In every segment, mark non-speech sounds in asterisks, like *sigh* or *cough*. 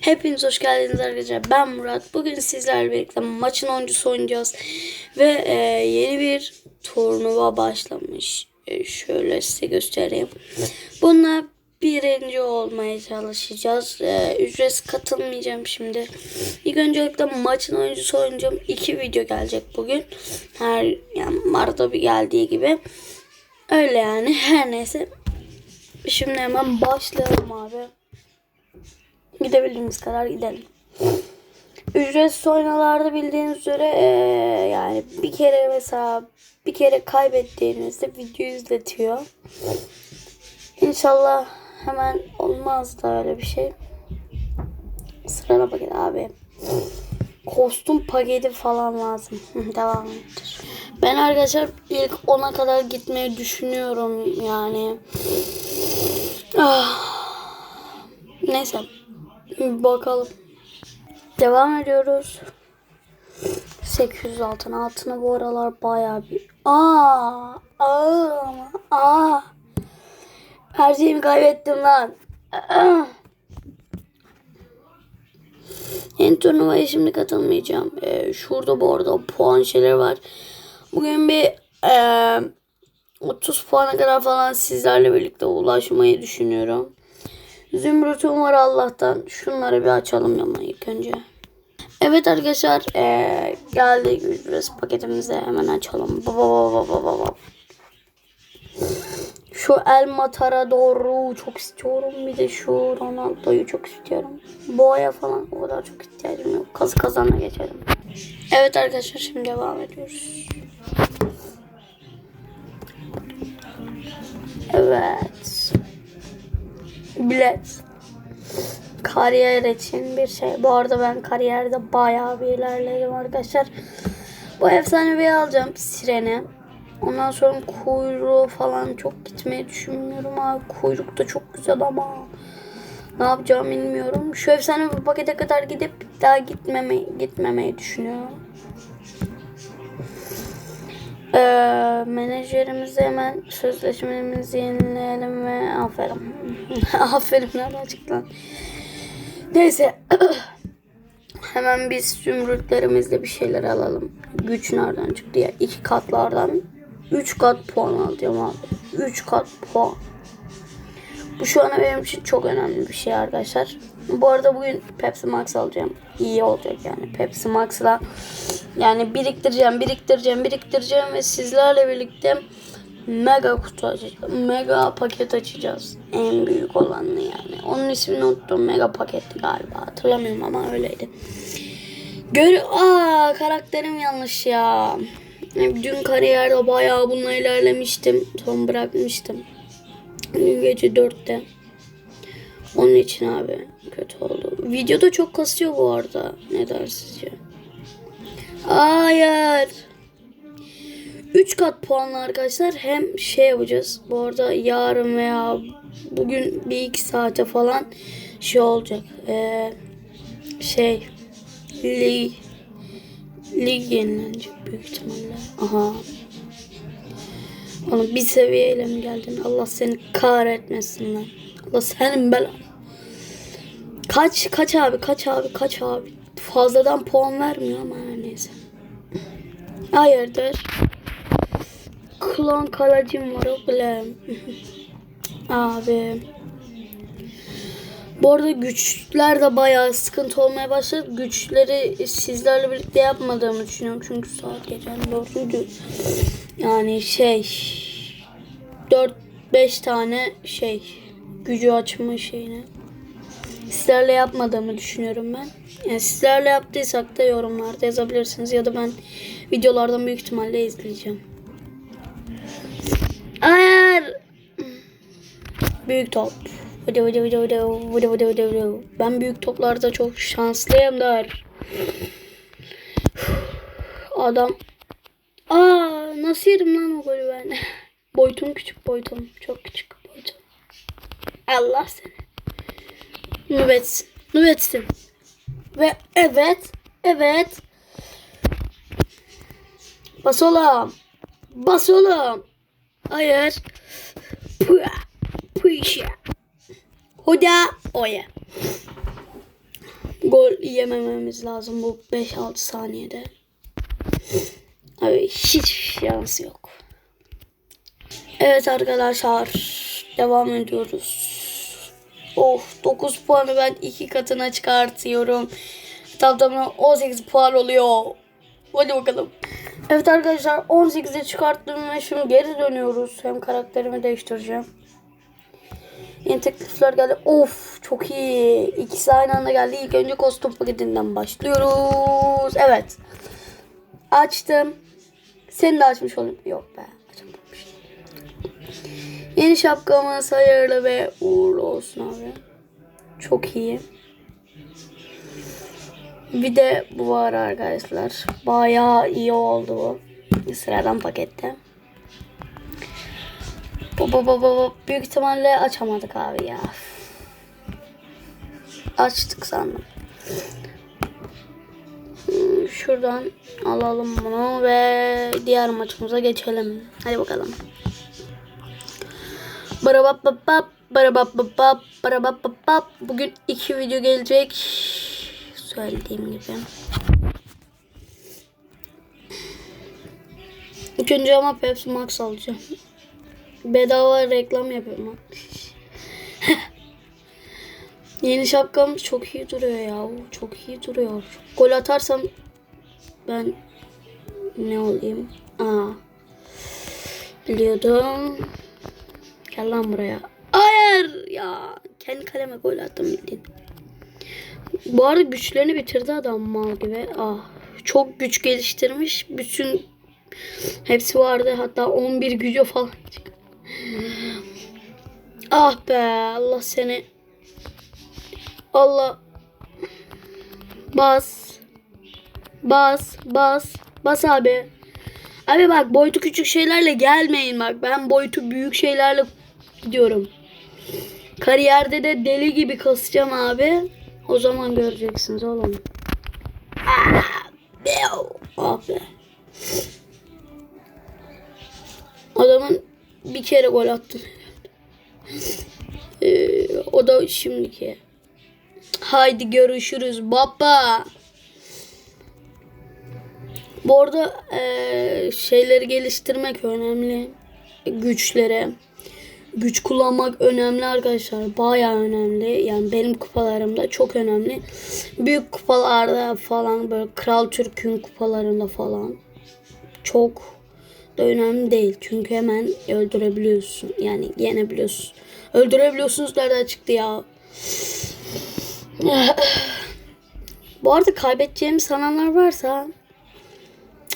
Hepiniz hoş geldiniz arkadaşlar. Ben Murat. Bugün sizlerle birlikte maçın oyuncusu oynayacağız. Ve e, yeni bir turnuva başlamış. E, şöyle size göstereyim. Bununla birinci olmaya çalışacağız. E, ücretsiz katılmayacağım şimdi. İlk öncelikle maçın oyuncusu oynayacağım. İki video gelecek bugün. Her yani Mart'ta bir geldiği gibi. Öyle yani. Her neyse. Şimdi hemen başlayalım abi. Gidebildiğimiz kadar gidelim. Ücretsiz oynalarda bildiğiniz üzere yani bir kere mesela bir kere kaybettiğinizde video izletiyor. İnşallah hemen olmaz da öyle bir şey. Sırana bakın abi. Kostüm paketi falan lazım. Devam ettir. Ben arkadaşlar ilk 10'a kadar gitmeyi düşünüyorum yani. Ah. Neyse. Bakalım. Devam ediyoruz. 800 altın. Altını bu aralar bayağı bir... Aa, aa, aa. Her şeyimi kaybettim lan. *clears throat* Yeni turnuvaya şimdi katılmayacağım. Ee, şurada bu arada puan şeyleri var. Bugün bir ee, 30 puana kadar falan sizlerle birlikte ulaşmayı düşünüyorum. Zümrüt'üm var Allah'tan. Şunları bir açalım ama ilk önce. Evet arkadaşlar ee, geldik ücretsiz paketimize hemen açalım. Baba baba baba baba. Şu El Matar'a doğru çok istiyorum. Bir de şu Ronaldo'yu çok istiyorum. Boğa'ya falan o kadar çok ihtiyacım yok. Kazı kazana geçelim. Evet arkadaşlar şimdi devam ediyoruz. Evet. Bilet. Kariyer için bir şey. Bu arada ben kariyerde bayağı bir ilerledim arkadaşlar. Bu efsanevi alacağım sireni. Ondan sonra kuyruğu falan çok gitmeyi düşünmüyorum abi. Kuyruk da çok güzel ama ne yapacağımı bilmiyorum. Şu efsane bir pakete kadar gidip daha gitmemeyi, gitmemeyi düşünüyorum. Ee, menajerimize hemen sözleşmemizi yenileyelim ve aferin. *laughs* aferin nereden çıktı? Neyse. *clears throat* hemen biz zümrütlerimizle bir şeyler alalım. Güç nereden çıktı ya? İki katlardan 3 kat puan alacağım abi. 3 kat puan. Bu şu an benim için çok önemli bir şey arkadaşlar. Bu arada bugün Pepsi Max alacağım. İyi olacak yani. Pepsi Max'la yani biriktireceğim, biriktireceğim, biriktireceğim ve sizlerle birlikte mega kutu açacağız. Mega paket açacağız. En büyük olanı yani. Onun ismini unuttum. Mega paketti galiba. Hatırlamıyorum ama öyleydi. Gör Aa karakterim yanlış ya. Dün kariyerde bayağı bununla ilerlemiştim. Son bırakmıştım. Dün gece 4'te. Onun için abi kötü oldu. Videoda çok kasıyor bu arada. Ne der sizce? Hayır. 3 kat puanlı arkadaşlar. Hem şey yapacağız. Bu arada yarın veya bugün bir iki saate falan şey olacak. Ee, şey lig lig yenilenecek büyük ihtimalle. Aha. Oğlum bir seviyeyle mi geldin? Allah seni kahretmesin lan. Allah senin belan. Kaç kaç abi kaç abi kaç abi. Fazladan puan vermiyor ama neyse. Hayırdır? Klon kalacım var oğlum. *laughs* abi. Bu arada güçler de bayağı sıkıntı olmaya başladı. Güçleri sizlerle birlikte yapmadığımı düşünüyorum. Çünkü saat gecenin dördüydü. Yani şey 4-5 tane şey gücü açma şeyini sizlerle yapmadığımı düşünüyorum ben. Yani sizlerle yaptıysak da yorumlarda yazabilirsiniz ya da ben videolardan büyük ihtimalle izleyeceğim. Hayır. Büyük top. Vıdı vıdı vıdı vıdı vıdı vıdı vıdı vıdı. Ben büyük toplarda çok şanslıyımdır. Adam. Aa nasıl yedim lan o golü ben? *laughs* boyutum küçük boyutum. Çok küçük boyutum. Allah seni. Nübetsin. Nübetsin. Ve evet. Evet. Bas oğlum. Bas oğlum. Hayır. Pua. Puşa. Hoda. Oya. Gol yemememiz lazım bu 5-6 saniyede. Abi hiç şansı yok. Evet arkadaşlar devam ediyoruz. Of 9 puanı ben iki katına çıkartıyorum. Toplamda 18 puan oluyor. Hadi bakalım. Evet arkadaşlar 18'e çıkarttım ve şimdi geri dönüyoruz. Hem karakterimi değiştireceğim. Yeni teklifler geldi. Of çok iyi. İkisi aynı anda geldi. İlk önce kostüm paketinden başlıyoruz. Evet. Açtım. Seni de açmış olayım. Yok be. Açamamıştım. Yeni şapkamız hayırlı ve uğurlu olsun abi. Çok iyi. Bir de bu var arkadaşlar. Bayağı iyi oldu bu. Sıradan pakette. Bu, bu, bu, bu, Büyük ihtimalle açamadık abi ya. Açtık sandım. Hmm, Şuradan alalım bunu ve diğer maçımıza geçelim. Hadi bakalım. Barabapapap, barabapapap, barabapapap. Bugün iki video gelecek. Söylediğim gibi. İlk önce ama Pepsi Max alacağım. Bedava reklam yapıyorum. *laughs* Yeni şapkam çok iyi duruyor ya. Çok iyi duruyor. Gol atarsam ben ne olayım? Aa. Biliyordum. Gel lan buraya. Hayır ya. Kendi kaleme gol attım bildiğin. Bu arada güçlerini bitirdi adam mal gibi. Ah. Çok güç geliştirmiş. Bütün hepsi vardı. Hatta 11 gücü falan. Ah be Allah seni. Allah. Bas. Bas. Bas. Bas abi. Abi bak boyutu küçük şeylerle gelmeyin bak. Ben boyutu büyük şeylerle gidiyorum. Kariyerde de deli gibi kasacağım abi. O zaman göreceksiniz oğlum. Ah, bew. ah be. Adamın bir kere gol attı. Ee, o da şimdiki. Haydi görüşürüz baba. Bu arada eee, şeyleri geliştirmek önemli. Güçlere. Güç kullanmak önemli arkadaşlar. Bayağı önemli. Yani benim kupalarımda çok önemli. Büyük kupalarda falan böyle Kral Türk'ün kupalarında falan çok da önemli değil. Çünkü hemen öldürebiliyorsun. Yani yenebiliyorsun. Öldürebiliyorsunuz nereden çıktı ya? Bu arada kaybedeceğimi sananlar varsa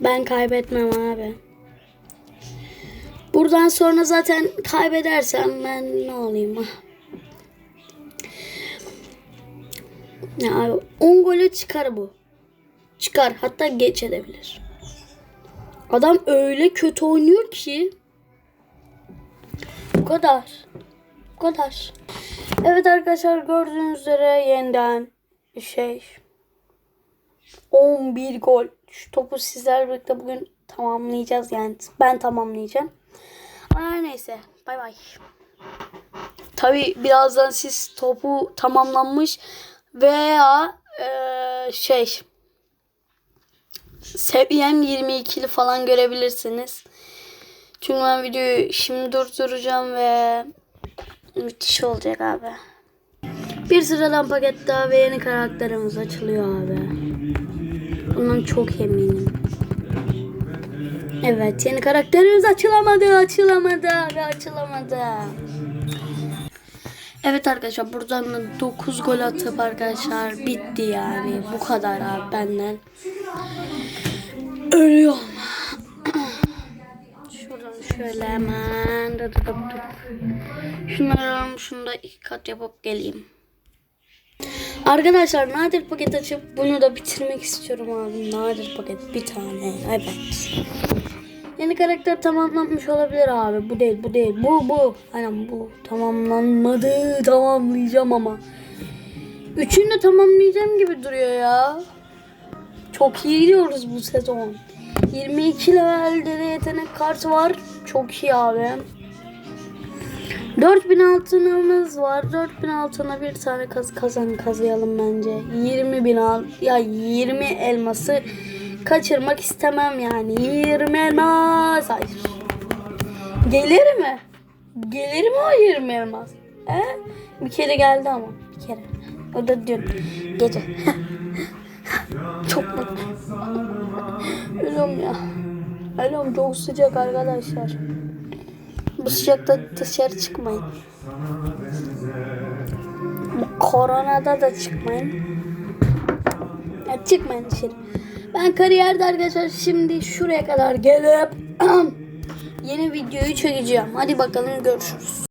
ben kaybetmem abi. Buradan sonra zaten kaybedersem ben ne olayım ah. Ya abi 10 gole çıkar bu. Çıkar hatta geç edebilir. Adam öyle kötü oynuyor ki. Bu kadar. Bu kadar. Evet arkadaşlar gördüğünüz üzere yeniden şey 11 gol. Şu topu sizlerle birlikte bugün tamamlayacağız yani. Ben tamamlayacağım. Her neyse. Bay bay. Tabi birazdan siz topu tamamlanmış veya eee, şey seviyem 22'li falan görebilirsiniz. Çünkü ben videoyu şimdi durduracağım ve müthiş olacak abi. Bir sıradan paket daha ve yeni karakterimiz açılıyor abi. Bundan çok eminim. Evet yeni karakterimiz açılamadı, açılamadı ve açılamadı. Evet arkadaşlar buradan da 9 gol atıp arkadaşlar bitti yani. Bu kadar abi benden. Ölüyorum. *clears throat* Şuradan şöyle hemen. Şunları şunu da iki kat yapıp geleyim. Arkadaşlar nadir paket açıp bunu da bitirmek istiyorum abi. Nadir paket bir tane. Evet. Yeni karakter tamamlanmış olabilir abi. Bu değil, bu değil. Bu, bu. Aynen bu. Tamamlanmadı. Tamamlayacağım ama. Üçünü de tamamlayacağım gibi duruyor ya. Çok iyi gidiyoruz bu sezon. 22 levelde de yetenek kartı var. Çok iyi abi. 4000 altınımız var. 4000 altına bir tane kaz kazan kazıyalım bence. 20 bin al ya 20 elması kaçırmak istemem yani. 20 elmas. Hayır. Gelir mi? Gelir mi o 20 elmas? He? Bir kere geldi ama. Bir kere. O da dün. Gece. *laughs* Çok mutlu. Ölüyorum ya. Ölüyorum çok sıcak arkadaşlar. Bu sıcakta dışarı çıkmayın. Bu koronada da çıkmayın. Ya çıkmayın dışarı. Ben kariyerde arkadaşlar şimdi şuraya kadar gelip *clears throat* yeni videoyu çekeceğim. Hadi bakalım görüşürüz.